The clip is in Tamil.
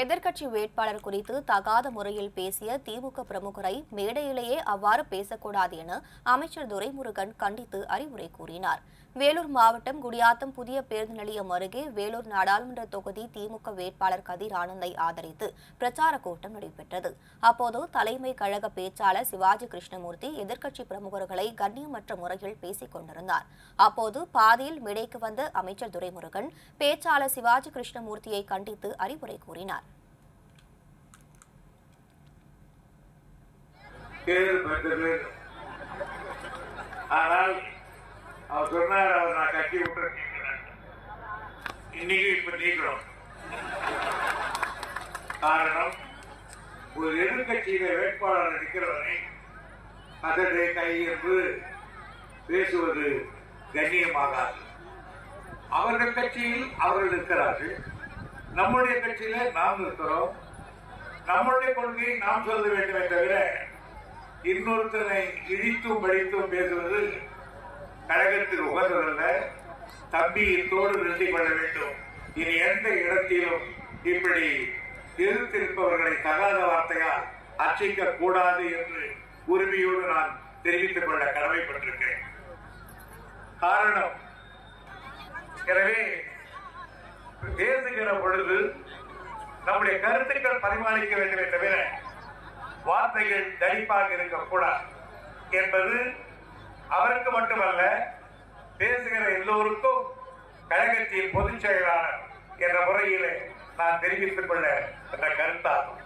எதிர்க்கட்சி வேட்பாளர் குறித்து தகாத முறையில் பேசிய திமுக பிரமுகரை மேடையிலேயே அவ்வாறு பேசக்கூடாது என அமைச்சர் துரைமுருகன் கண்டித்து அறிவுரை கூறினார். வேலூர் மாவட்டம் குடியாத்தம் புதிய பேருந்து நிலையம் அருகே வேலூர் நாடாளுமன்ற தொகுதி திமுக வேட்பாளர் கதிர் ஆனந்தை ஆதரித்து பிரச்சார கூட்டம் நடைபெற்றது. அப்போது தலைமை கழக பேச்சாளர் சிவாஜி கிருஷ்ணமூர்த்தி எதிர்க்கட்சி பிரமுகர்களை கண்ணியமற்ற முறையில் பேசிக் கொண்டிருந்தார். அப்போது பாதியில் மேடைக்கு வந்த அமைச்சர் துரைமுருகன் பேச்சாளர் சிவாஜி கிருஷ்ணமூர்த்தியை கண்டித்து அறிவுரை கூறினார். தேர்தல் பெற்றது ஆனால் அவர் சொன்னார் அவர் நான் கட்டி விட்டு இன்னைக்கு இப்ப நீக்கிறோம். காரணம் ஒரு எதிர்கட்சியில வேட்பாளர் நிற்கிறவனை அதனை கையெழுப்பு பேசுவது கண்ணியமாகாது. அவர்கள் கட்சியில் அவர்கள் இருக்கிறார்கள் நம்முடைய கட்சியில நாம் இருக்கிறோம் நம்முடைய கொள்கையை நாம் சொல்ல வேண்டுமே தவிர இன்னொருத்தனை இழித்தும் படித்தும் பேசுவது கழகத்தில் உகந்ததல்ல. தம்பி இத்தோடு நிறுத்திக் கொள்ள வேண்டும். இனி எந்த இடத்திலும் இப்படி எதிர்த்திருப்பவர்களை தகாத வார்த்தையால் அர்ச்சிக்க கூடாது என்று உரிமையோடு நான் தெரிவித்துக் கொள்ள கடமைப்பட்டிருக்கிறேன். காரணம் எனவே பேசுகிற பொழுது நம்முடைய கருத்துக்கள் பரிமாணிக்க வேண்டுமே தவிர வார்த்தைகள் தடிப்பாக இருக்கக்கூடாது என்பது அவருக்கு மட்டுமல்ல பேசுகிற எல்லோருக்கும் கழகத்தின் பொதுச் செயலாளர் என்ற முறையிலே நான் தெரிவித்துக் கொள்ள என்ற கருத்தாகும்